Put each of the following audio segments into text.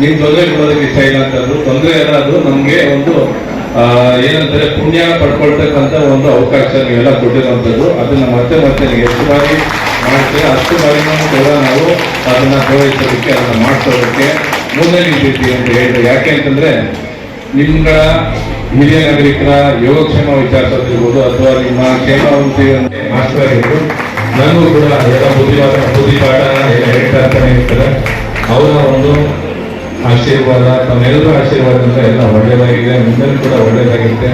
ನೀನ್ ತೊಂದರೆ ಕೊಡೋದಕ್ಕೆ ಇಷ್ಟ ಇಲ್ಲ ಅಂತಂದ್ರು, ತೊಂದರೆ ಏನಾದ್ರು ನಮ್ಗೆ ಒಂದು ಏನಂತಾರೆ, ಪುಣ್ಯ ಪಡ್ಕೊಳ್ತಕ್ಕಂತ ಒಂದು ಅವಕಾಶ ನೀವೆಲ್ಲ ಕೊಟ್ಟಿರುವಂತದ್ದು ಅದನ್ನ ಮತ್ತೆ ಮತ್ತೆ ಎಷ್ಟು ಬಾರಿ ಮಾಡ್ತೀವಿ ಅಷ್ಟು ಬಾರಿನೂ ಕೂಡ ನಾವು ಅದನ್ನ ಗೌರವಿಸೋದಕ್ಕೆ ಅದನ್ನ ಮಾಡ್ಸೋದಕ್ಕೆ ಮುಂದೆ ನಿಂತಿದ್ದೀವಿ ಅಂತ ಹೇಳಿದ್ರು ಯಾಕೆ ಅಂತಂದ್ರೆ, ನಿಮ್ಗಳ ಹಿರಿಯ ನಾಗರಿಕರ ಯೋಗಕ್ಷೇಮ ವಿಚಾರಿಸೋದಿರ್ಬೋದು ಅಥವಾ ನಿಮ್ಮ ಕ್ಷೇಮ ಮಾಸ್ಟರ್ ನನಗೂ ಕೂಡ ಎಲ್ಲ ಬುದ್ಧಿವಾದ ಬುದ್ಧಿಪಾಠ ಹೇಳ್ತಾ ಇರ್ತಾರೆ. ಅವರ ಒಂದು ಆಶೀರ್ವಾದ, ತಮ್ಮೆಲ್ಲರ ಆಶೀರ್ವಾದದಿಂದ ಎಲ್ಲ ಒಳ್ಳೆಯದಾಗಿದೆ ಮುಂದೆ ಕೂಡ ಒಳ್ಳೆಯದಾಗಿರುತ್ತೆ.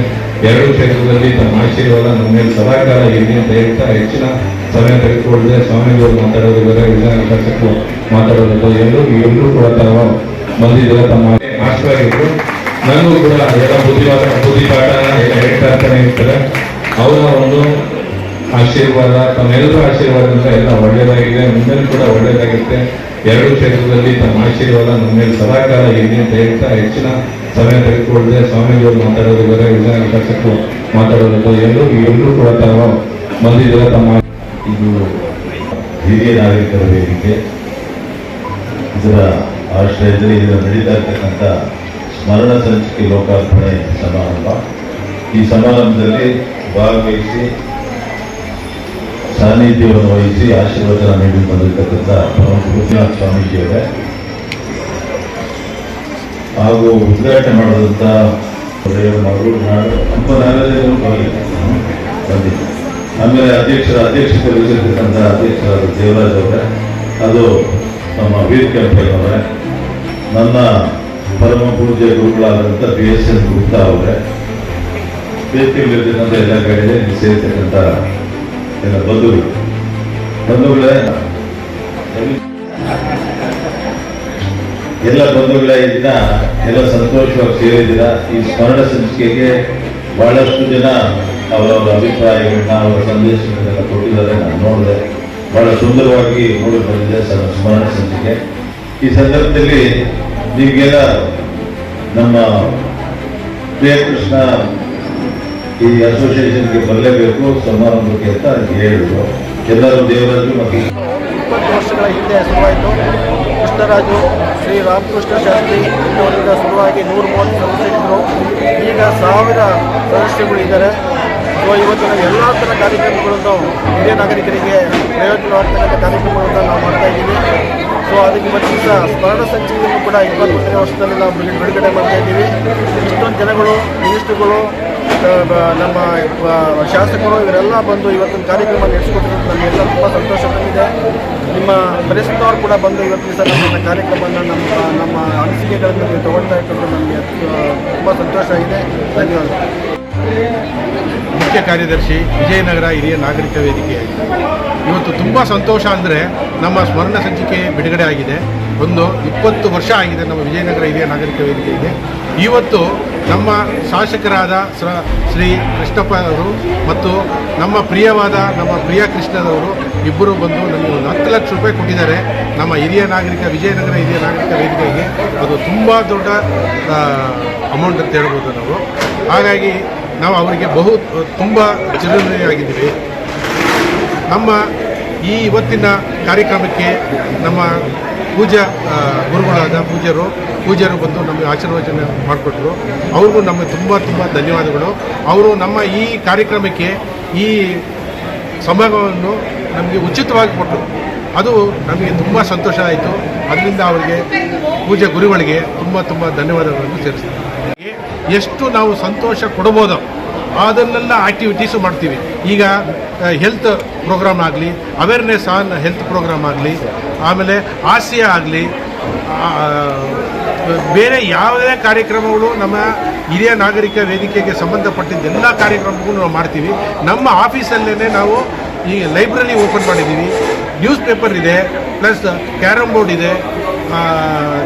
ಎರಡು ಕ್ಷೇತ್ರದಲ್ಲಿ ತಮ್ಮ ಆಶೀರ್ವಾದ ನಮ್ಮ ಮೇಲೆ ಸದಾಕಾಲ ಇದೆ ಅಂತ ಹೇಳ್ತಾ ಹೆಚ್ಚಿನ ಸಮಯ ತೆಗೆದುಕೊಳ್ಳದೆ ಸ್ವಾಮಿಗಳು ಮಾತಾಡೋದು ವಿಧಾನ ಶಾಸಕರು ಮಾತಾಡೋದು ಎಲ್ಲರೂ ಎಲ್ಲರೂ ಕೂಡ ತಾವು ಬಂದಿದ್ದಾರೆ, ತಮ್ಮ ಆಶೀರ್ವಾದ ಆಗಿದ್ರು ನನಗೂ ಕೂಡ ಎಲ್ಲ ಬುದ್ಧಿವಾದ ಬುದ್ಧಿಪಾಠ ಎಲ್ಲ ಹೇಳ್ತಾ ಇರ್ತಾನೆ ಇರ್ತಾರೆ. ಅವರ ಒಂದು ಆಶೀರ್ವಾದ, ತಮ್ಮೆಲ್ಲರ ಆಶೀರ್ವಾದದಿಂದ ಎಲ್ಲ ಒಳ್ಳೆಯದಾಗಿದೆ ಮುಂದೆ ಕೂಡ ಒಳ್ಳೆಯದಾಗಿರುತ್ತೆ. ಎರಡು ಕ್ಷೇತ್ರದಲ್ಲಿ ತಮ್ಮ ಆಶೀರ್ವಾದ ನಮ್ಮ ಮೇಲೆ ಸದಾಕಾಲ ಇದೆ ಅಂತ ಹೇಳ್ತಾ ಹೆಚ್ಚಿನ ಸಮಯ ತೆಗೆದುಕೊಳ್ಳದೆ ಸ್ವಾಮೀಜಿಯವರು ಮಾತಾಡೋದು ಬೇರೆ ವಿಧಾನ ಶಾಸಕರು ಮಾತಾಡೋದು ಎಲ್ಲರೂ ಎಲ್ಲರೂ ಕೂಡ ತಾವು ಬಂದಿದ್ದಾರೆ ತಮ್ಮ ಇದು ಹಿರಿಯ ನಾಗರಿಕರ ವೇದಿಕೆ. ಇದರ ಆಶ್ರಯದಲ್ಲಿ ಇದರ ನಡೀತಾ ಇರ್ತಕ್ಕಂಥ ಸ್ಮರಣ ಸಂಚಿಕೆ ಲೋಕಾರ್ಪಣೆ ಸಮಾರಂಭ. ಈ ಸಮಾರಂಭದಲ್ಲಿ ಭಾಗವಹಿಸಿ ಸಾನ್ನಿಧ್ಯವನ್ನು ವಹಿಸಿ ಆಶೀರ್ವಚನ ನೀಡಿ ಬಂದಿರತಕ್ಕಂಥ ಪರಮ ಗುರುನಾಥ ಸ್ವಾಮೀಜಿಯವರೇ. ಹಾಗೂ ಉದ್ಘಾಟನೆ ಮಾಡಿದಂಥ ನಾಡು ತುಂಬ ನಾಗರಿಕರು ಬಂದಿದೆ ಆಮೇಲೆ ಅಧ್ಯಕ್ಷರ ಅಧ್ಯಕ್ಷತೆ ವಹಿಸಿರ್ತಕ್ಕಂಥ ಅಧ್ಯಕ್ಷರಾದ ದೇವರಾಜ್ ಅವರೇ, ಅದು ನಮ್ಮ ವೀರ್ ಕೆಂಪಯ್ಯನವರೇ ನನ್ನ ಪರಮ ಪೂಜೆ ಗುರುಗಳಾದಂಥ ಬಿ ಎಸ್ ಎನ್ ಗುಪ್ತಾ ಅವರೇ ವೇದಿಕೆಯಲ್ಲಿರ್ತಕ್ಕಂಥ ಎಲ್ಲ ಕಡೆ ಸೇರ್ತಕ್ಕಂಥ ಎಲ್ಲ ಬಂಧುಗಳು ಬಂಧುಗಳೇ ಎಲ್ಲ ಬಂಧುಗಳೇ ಇದ್ದ ಎಲ್ಲ ಸಂತೋಷವಾಗಿ ಸೇರಿದ್ದೀರ. ಈ ಸ್ಮರಣ ಸಂಚಿಕೆಗೆ ಬಹಳಷ್ಟು ಜನ ಅವರವರ ಅಭಿಪ್ರಾಯಗಳನ್ನ, ಅವರ ಸಂದೇಶಗಳನ್ನೆಲ್ಲ ಕೊಟ್ಟಿದ್ದಾರೆ. ನಾನು ನೋಡಿದೆ. ಬಹಳ ಸುಂದರವಾಗಿ ಮೂಡಿ ಬಂದಿದೆ ಸ್ಮರಣ ಸಂಚಿಕೆ. ಈ ಸಂದರ್ಭದಲ್ಲಿ ನಿಮಗೆಲ್ಲ ನಮ್ಮ ಪ್ರಿಯಕೃಷ್ಣ ಈ ಅಸೋಸಿಯೇಷನ್ಗೆ ಬರಲೇಬೇಕು, ಸಮಾರಂಭಕ್ಕೆ ಅಂತ ಹೇಳಿದ್ರು. ಎಲ್ಲರೂ ದೇವರಾಜು ಮತ್ತು ಇಪ್ಪತ್ತು ವರ್ಷಗಳ ಹಿಂದೆ ಶುರುವಾಯಿತು. ಕೃಷ್ಣರಾಜು, ಶ್ರೀ ರಾಮಕೃಷ್ಣ ಶಾಸ್ತ್ರಿ ಇಂಥವರಿಂದ ಶುರುವಾಗಿ ನೂರ ಮೂವತ್ತು ಸದಸ್ಯರಿದ್ದರು ಈಗ ಸಾವಿರ ಸದಸ್ಯರುಗಳು ಇದ್ದಾರೆ. ಸೊ ಇವತ್ತಿನ ಎಲ್ಲ ಥರ ಕಾರ್ಯಕ್ರಮಗಳನ್ನು ಹಿರಿಯ ನಾಗರಿಕರಿಗೆ ಪ್ರಯೋಜನವಾಗ್ತಕ್ಕಂಥ ಕಾರ್ಯಕ್ರಮಗಳನ್ನು ನಾವು ಮಾಡ್ತಾ ಇದ್ದೀವಿ. ಸೊ ಅದಕ್ಕೆ ಮತ್ತು ಸ್ಮರಣ ಸಂಚಿಕೆಯನ್ನು ಕೂಡ ಇಪ್ಪತ್ತೊಂದನೇ ವರ್ಷದಲ್ಲಿ ನಾವು ಬಿಡು- ಬಿಡುಗಡೆ ಮಾಡ್ತಾ ಇದ್ದೀವಿ. ಇಷ್ಟೊಂದು ಜನಗಳು, ಮಿನಿಸ್ಟ್ರುಗಳು ನಮ್ಮ ಶಾಸಕರು ಇವರೆಲ್ಲ ಬಂದು ಇವತ್ತಿನ ಕಾರ್ಯಕ್ರಮ ನಡೆಸಿಕೊಟ್ಟಿರೋದು ನಮಗೆಲ್ಲ ತುಂಬ ಸಂತೋಷ ತಂದಿದೆ. ನಿಮ್ಮ ಪರಿಸ್ಥಿತಿಯವರು ಕೂಡ ಬಂದು ಇವತ್ತಿನ ಸಹ ನಮ್ಮ ಕಾರ್ಯಕ್ರಮವನ್ನು ನಮ್ಮ ನಮ್ಮ ಅನಿಸಿಕೆಗಳನ್ನು ನೀವು ತಗೊಳ್ತಾ ಇರ್ತದ್ದು ನಮಗೆ ತುಂಬ ಸಂತೋಷ ಆಗಿದೆ ಧನ್ಯವಾದ ಮುಖ್ಯ ಕಾರ್ಯದರ್ಶಿ, ವಿಜಯನಗರ ಹಿರಿಯ ನಾಗರಿಕ ವೇದಿಕೆ ಇವತ್ತು ತುಂಬ ಸಂತೋಷ ಅಂದರೆ ನಮ್ಮ ಸ್ಮರಣ ಸಂಚಿಕೆ ಬಿಡುಗಡೆ ಆಗಿದೆ. ಒಂದು ಇಪ್ಪತ್ತು ವರ್ಷ ಆಗಿದೆ ನಮ್ಮ ವಿಜಯನಗರ ಹಿರಿಯ ನಾಗರಿಕ ವೇದಿಕೆಗೆ ಇವತ್ತು ನಮ್ಮ ಶಾಸಕರಾದ ಶ್ರೀ ಕೃಷ್ಣಪ್ಪ ಅವರು ಮತ್ತು ನಮ್ಮ ಪ್ರಿಯವಾದ ನಮ್ಮ ಪ್ರಿಯ ಕೃಷ್ಣದವರು ಇಬ್ಬರು ಬಂದು ನಮಗೆ ಒಂದು ಹತ್ತು ಲಕ್ಷ ರೂಪಾಯಿ ಕೊಟ್ಟಿದ್ದಾರೆ. ನಮ್ಮ ಹಿರಿಯ ನಾಗರಿಕ, ವಿಜಯನಗರ ಹಿರಿಯ ನಾಗರಿಕ ವೇದಿಕೆಗೆ ಅದು ತುಂಬ ದೊಡ್ಡ ಅಮೌಂಟ್ ಅಂತ ಹೇಳ್ಬೋದು ನಾವು. ಹಾಗಾಗಿ ನಾವು ಅವರಿಗೆ ಬಹು, ತುಂಬ ಚಿರಋಣಿಯಾಗಿದ್ದೀವಿ. ನಮ್ಮ ಈ ಇವತ್ತಿನ ಕಾರ್ಯಕ್ರಮಕ್ಕೆ ನಮ್ಮ ಪೂಜಾ ಗುರುಗಳಾದ ಪೂಜ್ಯರು ಪೂಜ್ಯರು ಬಂದು ನಮಗೆ ಆಶೀರ್ವಚನೆ ಮಾಡಿಕೊಟ್ರು. ಅವ್ರಿಗೂ ನಮಗೆ ತುಂಬ ತುಂಬ ಧನ್ಯವಾದಗಳು. ಅವರು ನಮ್ಮ ಈ ಕಾರ್ಯಕ್ರಮಕ್ಕೆ ಈ ಸಮಾಗಮವನ್ನು ನಮಗೆ ಉಚಿತವಾಗಿ ಕೊಟ್ಟರು. ಅದು ನಮಗೆ ತುಂಬ ಸಂತೋಷ ಆಯಿತು. ಅದರಿಂದ ಅವರಿಗೆ ಪೂಜೆ ಗುರುಗಳಿಗೆ ತುಂಬ ತುಂಬ ಧನ್ಯವಾದಗಳನ್ನು ಸೇರಿಸ್ತೀವಿ ಎಷ್ಟು ನಾವು ಸಂತೋಷ ಕೊಡ್ಬೋದೋ ಅದನ್ನೆಲ್ಲ ಆಕ್ಟಿವಿಟೀಸು ಮಾಡ್ತೀವಿ. ಈಗ ಹೆಲ್ತ್ ಪ್ರೋಗ್ರಾಮ್ ಆಗಲಿ ಅವೇರ್ನೆಸ್ ಆನ್ ಹೆಲ್ತ್ ಪ್ರೋಗ್ರಾಮ್ ಆಗಲಿ, ಆಮೇಲೆ ಹಾಸ್ಯ ಆಗಲಿ ಬೇರೆ ಯಾವುದೇ ಕಾರ್ಯಕ್ರಮಗಳು ನಮ್ಮ ಹಿರಿಯ ನಾಗರಿಕ ವೇದಿಕೆಗೆ ಸಂಬಂಧಪಟ್ಟಿದ್ದ ಎಲ್ಲ ಕಾರ್ಯಕ್ರಮಗಳು ನಾವು ಮಾಡ್ತೀವಿ. ನಮ್ಮ ಆಫೀಸಲ್ಲೇ ನಾವು ಈ ಲೈಬ್ರರಿ ಓಪನ್ ಮಾಡಿದ್ದೀವಿ. ನ್ಯೂಸ್ ಪೇಪರ್ ಇದೆ, ಪ್ಲಸ್ ಕ್ಯಾರಮ್ ಬೋರ್ಡ್ ಇದೆ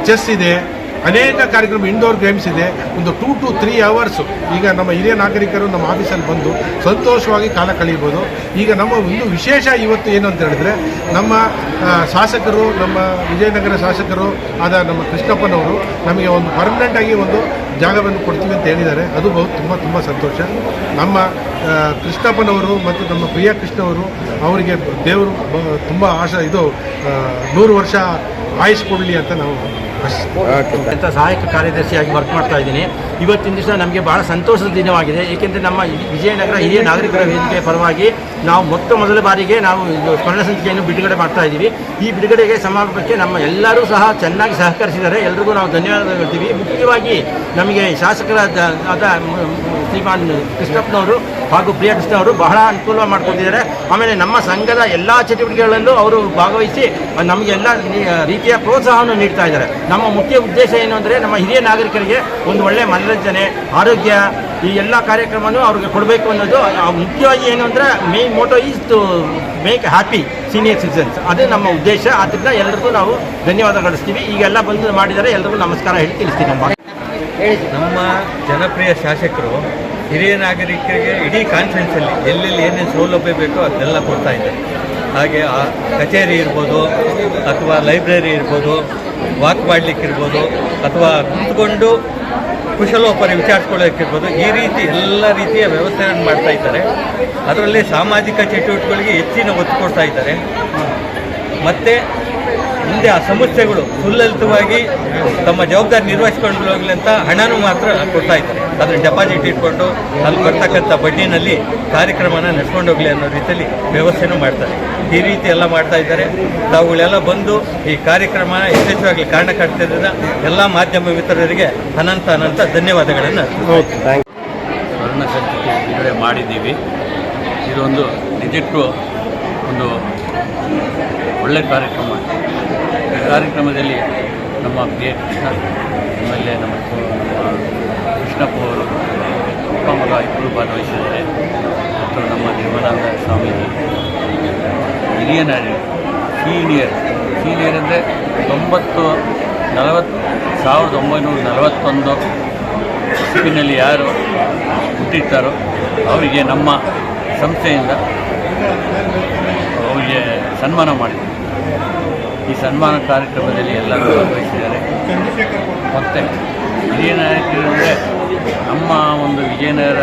ಚೆಸ್ ಇದೆ. ಅನೇಕ ಕಾರ್ಯಕ್ರಮ ಇಂಡೋರ್ ಗೇಮ್ಸ್ ಇದೆ. ಒಂದು ಟೂ ಟು ತ್ರೀ ಅವರ್ಸು ಈಗ ನಮ್ಮ ಹಿರಿಯ ನಾಗರಿಕರು ನಮ್ಮ ಆಫೀಸಲ್ಲಿ ಬಂದು ಸಂತೋಷವಾಗಿ ಕಾಲ ಕಳೆಯಬಹುದು. ಈಗ ನಮ್ಮ ಒಂದು ವಿಶೇಷ ಇವತ್ತು ಏನು ಅಂತ ಹೇಳಿದ್ರೆ, ನಮ್ಮ ಶಾಸಕರು, ನಮ್ಮ ವಿಜಯನಗರ ಶಾಸಕರು ಆದ ನಮ್ಮ ಕೃಷ್ಣಪ್ಪನವರು ನಮಗೆ ಒಂದು ಪರ್ಮನೆಂಟಾಗಿ ಒಂದು ಜಾಗವನ್ನು ಕೊಡ್ತೀವಿ ಅಂತ ಹೇಳಿದ್ದಾರೆ. ಅದು ಬಹು, ತುಂಬ ತುಂಬ ಸಂತೋಷ. ನಮ್ಮ ಕೃಷ್ಣಪ್ಪನವರು ಮತ್ತು ನಮ್ಮ ಪ್ರಿಯ ಕೃಷ್ಣವರು ಅವರಿಗೆ ದೇವರು ತುಂಬ ಆಶ, ಇದು ನೂರು ವರ್ಷ ಆಯುಷ್ ಕೊಡಲಿ ಅಂತ ನಾವು ಅಂತ ಸಹಾಯಕ ಕಾರ್ಯದರ್ಶಿಯಾಗಿ ವರ್ಕ್ ಮಾಡ್ತಾ ಇದ್ದೀನಿ. ಇವತ್ತಿನ ದಿವಸ ನಮಗೆ ಬಹಳ ಸಂತೋಷದ ದಿನವಾಗಿದೆ. ಏಕೆಂದರೆ ನಮ್ಮ ವಿಜಯನಗರ ಹಿರಿಯ ನಾಗರಿಕರ ವೇದಿಕೆಯ ಪರವಾಗಿ ನಾವು ಮೊತ್ತ ಮೊದಲ ಬಾರಿಗೆ ನಾವು ಸ್ಮರಣ ಸಂಚಿಕೆಯನ್ನು ಬಿಡುಗಡೆ ಮಾಡ್ತಾ ಇದ್ದೀವಿ. ಈ ಬಿಡುಗಡೆಗೆ ಸಮಾರಂಭಕ್ಕೆ ನಮ್ಮ ಎಲ್ಲರೂ ಸಹ ಚೆನ್ನಾಗಿ ಸಹಕರಿಸಿದ್ದಾರೆ. ಎಲ್ರಿಗೂ ನಾವು ಧನ್ಯವಾದ ಹೇಳ್ತೀವಿ. ಮುಖ್ಯವಾಗಿ ನಮಗೆ ಶಾಸಕರಾದ ಆದ ಶ್ರೀಮಾನ್ ಕೃಷ್ಣಪ್ಪನವರು ಹಾಗೂ ಪ್ರಿಯಕೃಷ್ಣ ಅವರು ಬಹಳ ಅನುಕೂಲ ಮಾಡ್ಕೊಂಡಿದ್ದಾರೆ. ಆಮೇಲೆ ನಮ್ಮ ಸಂಘದ ಎಲ್ಲ ಚಟುವಟಿಕೆಗಳಲ್ಲೂ ಅವರು ಭಾಗವಹಿಸಿ ನಮಗೆಲ್ಲ ರೀತಿಯ ಪ್ರೋತ್ಸಾಹವನ್ನು ನೀಡ್ತಾ ಇದ್ದಾರೆ. ನಮ್ಮ ಮುಖ್ಯ ಉದ್ದೇಶ ಏನು ಅಂದರೆ ನಮ್ಮ ಹಿರಿಯ ನಾಗರಿಕರಿಗೆ ಒಂದು ಒಳ್ಳೆಯ ಮನರಂಜನೆ, ಆರೋಗ್ಯ ಈ ಎಲ್ಲ ಕಾರ್ಯಕ್ರಮನೂ ಅವ್ರಿಗೆ ಕೊಡಬೇಕು ಅನ್ನೋದು ಮುಖ್ಯವಾಗಿ ಏನು ಅಂದರೆ main motto is to make happy senior citizens ಅದೇ ನಮ್ಮ ಉದ್ದೇಶ. ಆದ್ದರಿಂದ ಎಲ್ಲರಿಗೂ ನಾವು ಧನ್ಯವಾದ ಗಳಿಸ್ತೀವಿ. ಈಗೆಲ್ಲ ಬಂದು ಮಾಡಿದರೆ ಎಲ್ಲರಿಗೂ ನಮಸ್ಕಾರ ಹೇಳಿ ತಿಳಿಸ್ತೀನಿ ನಮ್ಮ ನಮ್ಮ ಜನಪ್ರಿಯ ಶಾಸಕರು ಹಿರಿಯ ನಾಗರಿಕರಿಗೆ ಇಡೀ ಕಾನ್ಫರೆನ್ಸಲ್ಲಿ ಎಲ್ಲೆಲ್ಲಿ ಏನೇನು ಸೌಲಭ್ಯ ಬೇಕೋ ಅದೆಲ್ಲ ಕೊಡ್ತಾ ಇದ್ದಾರೆ. ಹಾಗೆ ಆ ಕಚೇರಿ ಇರ್ಬೋದು, ಅಥವಾ ಲೈಬ್ರರಿ ಇರ್ಬೋದು ವಾಕ್ ಮಾಡಲಿಕ್ಕಿರ್ಬೋದು, ಅಥವಾ ಕುತ್ಕೊಂಡು ಕುಶಲೋಪರಿ ವಿಚಾರಿಸ್ಕೊಳ್ಳೋಕ್ಕಿರ್ಬೋದು. ಈ ರೀತಿ ಎಲ್ಲ ರೀತಿಯ ವ್ಯವಸ್ಥೆಯನ್ನು ಮಾಡ್ತಾ ಇದ್ದಾರೆ. ಅದರಲ್ಲಿ ಸಾಮಾಜಿಕ ಚಟುವಟಿಕೆಗಳಿಗೆ ಹೆಚ್ಚಿನ ಒತ್ತು ಕೊಡ್ತಾ ಇದ್ದಾರೆ. ಮತ್ತು ಮುಂದೆ ಆ ಸಮಸ್ಯೆಗಳು ಸುಲಲಿತವಾಗಿ ತಮ್ಮ ಜವಾಬ್ದಾರಿ ನಿರ್ವಹಿಸ್ಕೊಂಡು ಹೋಗಲಿ ಅಂತ ಹಣನೂ ಮಾತ್ರ ಕೊಡ್ತಾ ಇದ್ದಾರೆ. ಅದನ್ನು ಡೆಪಾಸಿಟ್ ಇಟ್ಕೊಂಡು ಅಲ್ಲಿ ಬರ್ತಕ್ಕಂಥ ಬಡ್ಡಿನಲ್ಲಿ ಕಾರ್ಯಕ್ರಮನ ನಡೆಸ್ಕೊಂಡು ಹೋಗಲಿ ಅನ್ನೋ ರೀತಿಯಲ್ಲಿ ವ್ಯವಸ್ಥೆನೂ ಮಾಡ್ತಾರೆ. ಈ ರೀತಿ ಎಲ್ಲ ಮಾಡ್ತಾ ಇದ್ದಾರೆ. ತಾವುಗಳೆಲ್ಲ ಬಂದು ಈ ಕಾರ್ಯಕ್ರಮ ಯಶಸ್ವಿಯಾಗಲಿ ಕಾರಣಕರ್ತರಿಂದ ಎಲ್ಲ ಮಾಧ್ಯಮ ಮಿತ್ರರಿಗೆ ಅನಂತ ಅನಂತ ಧನ್ಯವಾದಗಳನ್ನು ಸ್ವರ್ಣ ಸಂಚಿಕೆ ಬಿಡುಗಡೆ ಮಾಡಿದ್ದೀವಿ. ಇದೊಂದು ನಿಜಕ್ಕೂ ಒಂದು ಒಳ್ಳೆಯ ಕಾರ್ಯಕ್ರಮ. ಈ ಕಾರ್ಯಕ್ರಮದಲ್ಲಿ ನಮ್ಮ ಪ್ರಿಯ ಕೃಷ್ಣ ಎಂ ಎಲ್ ಎ ನಮ್ಮ ಕೃಷ್ಣಪ್ಪ ಅವರು ಅಪ್ಪ ಮಗ ಇಬ್ಬರು ಭಾಗವಹಿಸಿದ್ದಾರೆ. ಮತ್ತು ನಮ್ಮ ನಿರ್ಮಲಾನಂದ ಸ್ವಾಮೀಜಿ. ಹಿರಿಯ ನಾಯಕರು ಸೀನಿಯರ್. ಸೀನಿಯರ್ ಅಂದರೆ ತೊಂಬತ್ತು ನಲವತ್ತು ಸಾವಿರದ ಒಂಬೈನೂರ ನಲವತ್ತೊಂದು ಇಸ್ವಿನಲ್ಲಿ ಯಾರು ಹುಟ್ಟಿರ್ತಾರೋ ಅವರಿಗೆ ನಮ್ಮ ಸಂಸ್ಥೆಯಿಂದ ಅವರಿಗೆ ಸನ್ಮಾನ ಮಾಡಿದ್ವಿ ಈ ಸನ್ಮಾನ ಕಾರ್ಯಕ್ರಮದಲ್ಲಿ ಎಲ್ಲರೂ ಭಾಗವಹಿಸಿದ್ದಾರೆ. ಮತ್ತು ಅಂದರೆ ನಮ್ಮ ಒಂದು ವಿಜಯನಗರ